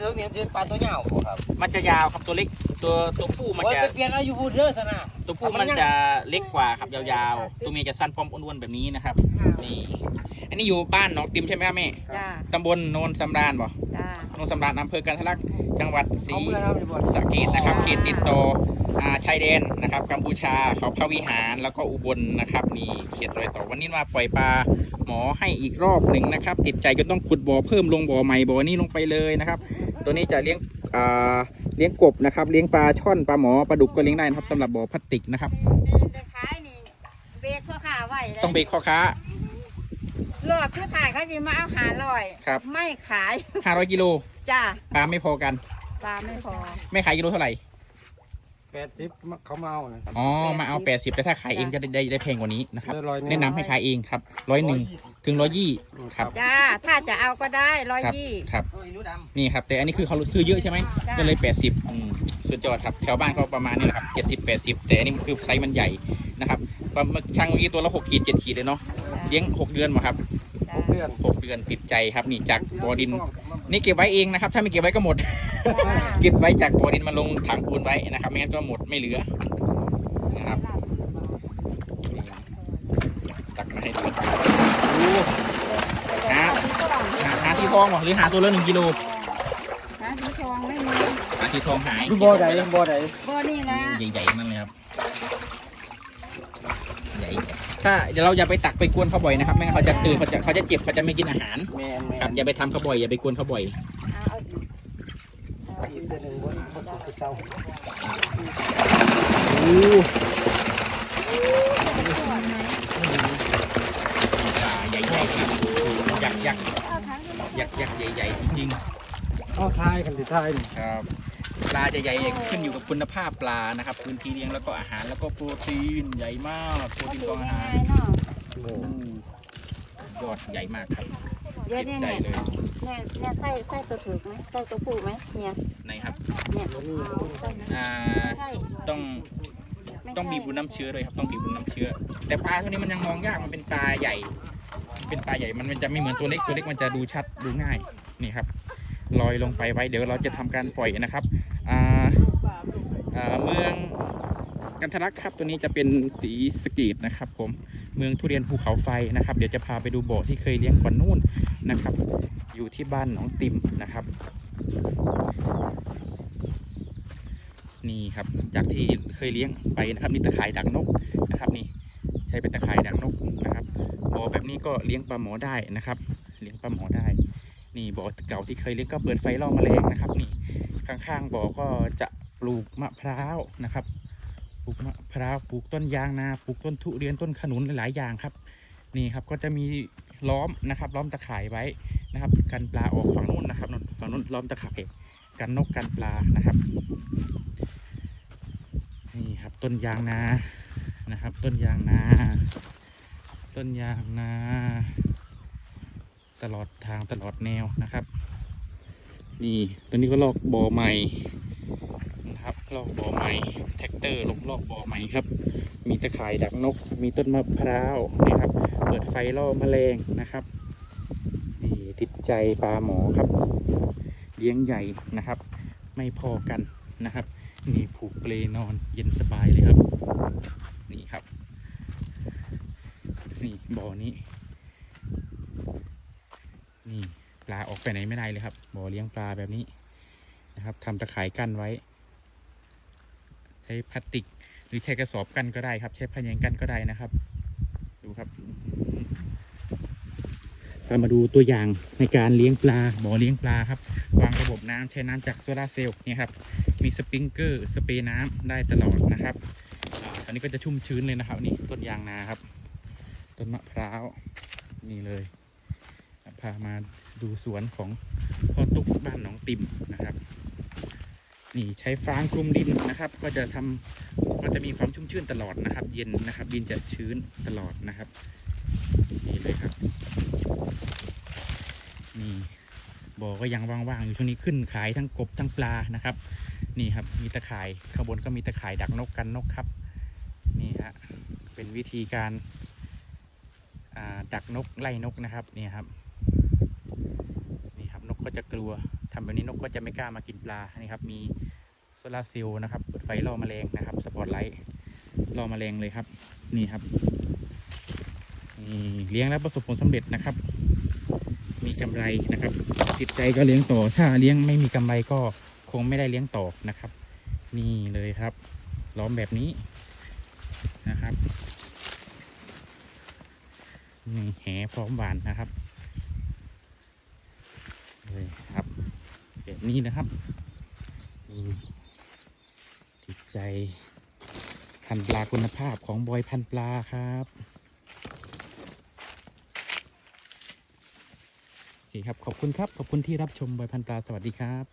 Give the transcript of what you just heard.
เถิงเนี่ยมันเป็นปลาตัวเหงาบ่ครับมันจะยาวครับตัวเล็กตัวตัวผู้มันโอ้ยจะไปเปลี่ยนอายุพูดเด้อสนะ ตัวผู้มันจะเล็กกว่าครับยาวๆ ตัวเมียจะสั้นพร้อมอ้วนๆแบบนี้นะครับนี่อันนี้อยู่บ้านหนองติมใช่ไหมครับแม่จ้าตำบลโนนสำราญบ่จ้าโนนสำราญอำเภอกันทะลักจังหวัดศรีเอาเมื่อครับจะบอกสะเกดนะครับเขตติดต่ออ่าชายแดนนะครับกัมพูชาเขาพระวิหารแล้วก็อุบลนะครับนี่เขตรอยต่อวันนี้มาปล่อยปลาหมอให้อีกรอบหนึ่งนะครับ ติดใจก็ต้องขุดบ่อเพิ่มลงบ่อใหม่บ่อนี้ลงไปเลยนะครับ ตัวนี้จะเลี้ยงอ่าเลี้ยงกบนะครับ เลี้ยงปลาช่อนปลาหมอปลาดุกก็เลี้ยงได้นะครับสำหรับบ่อพลาสติกนะครับไปขายนี่เบรกพ่อขาไว้เลยต้องเบรกข้อค้ารอบที่ถ่ายเขาจะมาเอาหาลอยครับไม่ขาย500กิโลจ้าปลาไม่พอกันปลาไม่พอไม่ขายกิโลเท่าไหร่ แปดสิบเขามาเอานะครับ อ๋อมาเอา 80 แต่ถ้าขายเองจะได้ได้ได้แพงกว่านี้นะครับ ได้ร้อยหนึ่ง แนะนำให้ขายเองครับร้อยหนึ่งถึงร้อยยี่ครับจ้า ถ้าจะเอาก็ได้ร้อยครับยี่ ครับโอ้ยหนูดนี่ครับ แต่อันนี้คือเขาซื้อเยอะใช่ไหมจ้ะ ก็เลย 80อืมสุดยอดครับแถวบ้านเขาประมาณนี้แหละครับ70 80 แต่อันนี้มันคือไซส์มันใหญ่นะครับปลาหมึกช่างเมื่อกี้ตัวละ6ขีด7ขีดเลยเนาะเลี้ยง 6 เดือนมาครับ จ้าำเพื่อน 6 เดือนติดใจครับนี่จากบ่อดิน นี่เก็บไว้เองนะครับ ถ้าไม่เก็บไว้ก็หมดจ้าเก็บไว้จากบ่อดินมาลงถังปูนไว้นะครับ ไม่งั้นก็หมดไม่เหลือนะครับนี่ตักมาให้ดูโอ้หาหาหาที่ทองเหรอหรือหาตัวละหนึ่งกิโลหาที่ทองไม่มีหาที่ทองหายดูบ่อใดบ่อใดบ่นี่นะใหญ่ๆนั่นเลยครับใหญ่ ถ้าเดี๋ยวเราอย่าไปตักไปกวนเขาบ่อยนะครับไม่งั้นเขาจะตื่นเขาจะเขาจะเจ็บเขาจะไม่กินอาหารแมนแมครับนอย่าไปทำเขาบ่อยอย่าไปกวนเขาบ่อยเอาอีกเอาอีอีกกตัวหนึ่งบ่บ่บ่คือเจ้าโอ้ปลาใหญ่ๆครับยักษ์ยักษ์เอาทั้งที่หมดยักษ์ยักษ์ใหญ่ๆจริงเอาทายกันที่ทายนี่ๆครับ ปลาจะใหญ่ขึ้นอยู่กับคุณภาพปลานะครับพื้นที่เลี้ยงแล้วก็อาหารแล้วก็โปรตีนใหญ่มากโปรก็ตีนดีของอาหาง่ารยๆเนาะโอ้โอ้ยอดใหญ่มากครับเดี๋ยวติดเนี่ยใจเนี่ยเลยเนี่ยเนี่ยไส้ไส้ตัวถือไหมไส้ตัวผู้ไหมเนี่ยไหนครับเนี่ยบ่มีบ่มีไส้นะอ่าไส้ต้องไม่ต้องใช่บีบดูน้ำเชื้อเลยครับต้องบีบดูน้ำเชื้อ แต่ปลาตัวนี้มันยังมองยากมันเป็นปลาใหญ่มันเป็นปลาใหญ่มันมันจะไม่เหมือนตัวเล็กตัวเล็กมันจะดูชัดดูง่ายนี่ครับลอยลงไปไว้เดี๋ยวเราจะทำการปล่อยนะครับอ่าอ่า เมืองกันทะลักครับตัวนี้จะเป็นสีสะเกตนะครับ ผมเมืองทุเรียนภูเขาไฟนะครับ เดี๋ยวจะพาไปดูบ่อที่เคยเลี้ยงก่อนนู่นนะครับ อยู่ที่บ้านหนองติมนะครับ นี่ครับจากที่เคยเลี้ยงไปนะครับนี่ตะข่ายดักนกนะครับ นี่ใช้เป็นตะข่ายดักนกนะครับบ่อแบบนี้ก็เลี้ยงปลาหมอได้นะครับ เลี้ยงปลาหมอได้ นี่บ่อเก่าที่เคยเลี้ยงก็เปิดไฟล่อแมลงนะครับ นี่ ข้างๆบ่อก็จะปลูกมะพร้าวนะครับ ปลูกมะพร้าวปลูกต้นยางนาปลูกต้นทุเรียนต้นขนุนหลายๆอย่างครับ นี่ครับก็จะมีล้อมนะครับ ล้อมตะข่ายไว้นะครับ กันปลาออกฝั่งนู้นนะครับฝั่งนู้นล้อมตะข่ายกันนกกันปลานะครับนี่ครับต้นยางนานะครับ ต้นยางนา ต้นยางนา ตลอดทางตลอดแนวนะครับ นี่ตัวนี้ก็ลอกบ่อใหม่นะครับลอกบ่อใหม่แท็กเตอร์ลงลอกบ่อใหม่ครับ มีตะข่ายดักนก มีต้นมะพร้าวนี่ครับ เปิดไฟล่อแมลงนะครับนี่ติดใจปลาหมอครับเลี้ยงใหญ่นะครับ ไม่พอกันนะครับ นี่ผูกเปลนอนเย็นสบายเลยครับ นี่ครับ นี่บ่อนี้ นี่ ลาออกไปไหนไม่ได้เลยครับบ่อเลี้ยงปลาแบบนี้นะครับทำตะข่ายกั้นไว้ ใช้พลาสติก หรือใช้กระสอบกั้นก็ได้ครับ ใช้พยางกั้นก็ได้นะครับ ดูครับเรามาดูตัวอย่างในการเลี้ยงปลาบ่อเลี้ยงปลาครับ วางระบบน้ำใช้น้ำจากโซลาร์เซลล์นี่ครับมีสปริงเกอร์สเปรย์น้ำได้ตลอดนะครับอันนี้ก็จะชุ่มชื้นเลยนะครับ นี่ต้นยางนาครับ ต้นมะพร้าวนี่เลย พามาดูสวนของพ่อตุ๊กบ้านหนองติมนะครับ นี่ใช้ฟางคลุมดินนะครับ ก็จะทำก็จะมีความชุ่มชื้นตลอดนะครับ เย็นนะครับ ดินจะชื้นตลอดนะครับ นี่เลยครับ นี่บ่อก็ยังว่างๆอยู่ช่วงนี้ขึ้นขายทั้งกบทั้งปลานะครับ นี่ครับมีตะข่ายข้างบนก็มีตะข่ายดักนกกันนกครับ นี่ฮะเป็นวิธีการดักนกไล่นกนะครับนี่ครับ ก็จะกลัวทำแบบนี้นกก็จะไม่กล้ามากินปลานี่ครับ มีโซลาร์เซลล์นะครับเปิดไฟล่อแมลงนะครับ สปอตไลท์ล่อแมลงเลยครับ นี่ครับนี่เลี้ยงแล้วประสบผลสำเร็จนะครับ มีกำไรนะครับจิตใจก็เลี้ยงต่อ ถ้าเลี้ยงไม่มีกำไรก็คงไม่ได้เลี้ยงต่อนะครับ นี่เลยครับ ล้อมแบบนี้นะครับนี่แหพร้อมหวานนะครับเลยครับ แบบนี้นะครับติดใจพันปลาคุณภาพของบอยพันปลาครับโอเคครับ ขอบคุณครับ ขอบคุณที่รับชมบอยพันปลาสวัสดีครับ